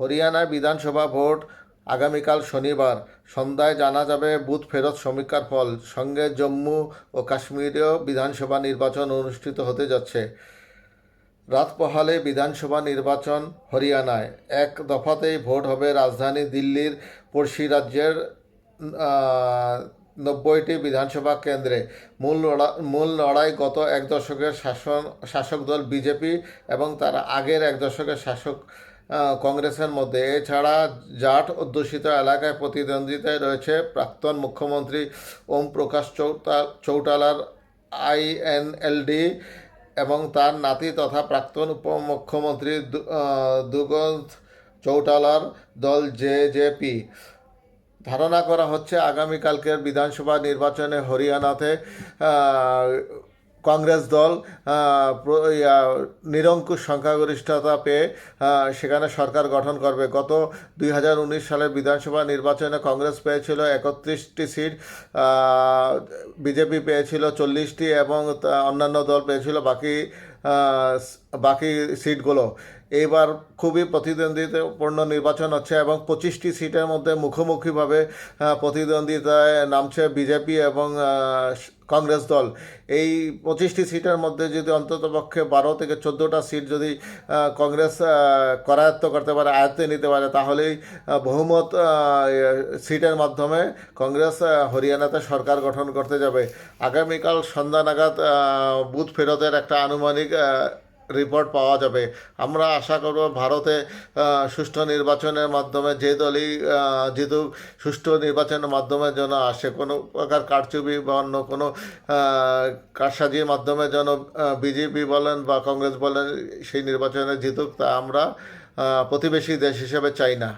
হরিয়ানায় বিধানসভা ভোট আগামীকাল শনিবার। সন্ধ্যায় জানা যাবে বুথ ফেরত সমীক্ষার ফল। সঙ্গে জম্মু ও কাশ্মীরেও বিধানসভা নির্বাচন অনুষ্ঠিত হতে যাচ্ছে। রাত পহালে বিধানসভা নির্বাচন হরিয়ানায়। এক দফাতেই ভোট হবে রাজধানী দিল্লির পড়শি রাজ্যের নব্বইটি বিধানসভা কেন্দ্রে। মূল মূল লড়াই গত এক দশকের শাসন, শাসক দল বিজেপি এবং তার আগের এক দশকের শাসক কংগ্রেসের মধ্যে। এছাড়া জাট অধ্যুষিত এলাকায় প্রতিদ্বন্দ্বিতায় রয়েছে প্রাক্তন মুখ্যমন্ত্রী ওম প্রকাশ চৌতা, চৌটালার আইএনএলডি এবং তার নাতি তথা প্রাক্তন উপমুখ্যমন্ত্রী দুগন্ত চৌটালার দল জেজেপি ধারণা করা হচ্ছে আগামীকালকের বিধানসভা নির্বাচনে হরিয়ানাতে কংগ্রেস দল নিরঙ্কুশ সংখ্যাগরিষ্ঠতা পেয়ে সেখানে সরকার গঠন করবে। গত দুই হাজার উনিশ সালের বিধানসভা নির্বাচনে কংগ্রেস পেয়েছিল একত্রিশটি সিট বিজেপি পেয়েছিল চল্লিশটি এবং অন্যান্য দল পেয়েছিল বাকি বাকি সিটগুলো। এইবার খুবই প্রতিদ্বন্দ্বিতাপূর্ণ নির্বাচন হচ্ছে এবং পঁচিশটি সিটের মধ্যে মুখোমুখিভাবে প্রতিদ্বন্দ্বিতায় নামছে বিজেপি এবং কংগ্রেস দল। এই পঁচিশটি সিটের মধ্যে যদি অন্ততপক্ষে বারো থেকে চোদ্দোটা সিট যদি কংগ্রেস করায়ত্ত করতে পারে, আয়ত্তে নিতে পারে, তাহলেই বহুমত সিটের মাধ্যমে কংগ্রেস হরিয়ানাতে সরকার গঠন করতে যাবে। আগামীকাল সন্ধ্যা নাগাদ বুথ ফেরতের একটা আনুমানিক রিপোর্ট পাওয়া যাবে। আমরা আশা করব ভারতে সুষ্ঠু নির্বাচনের মাধ্যমে যে দলই জিতুক সুষ্ঠু নির্বাচনের মাধ্যমে যেন আসে, কোনো প্রকার কারচুপি বা অন্য কোনো কারসাজির মাধ্যমে যেন বিজেপি বলেন বা কংগ্রেস বলেন, সেই নির্বাচনে জিতুক, তা আমরা প্রতিবেশী দেশ হিসেবে চাই না।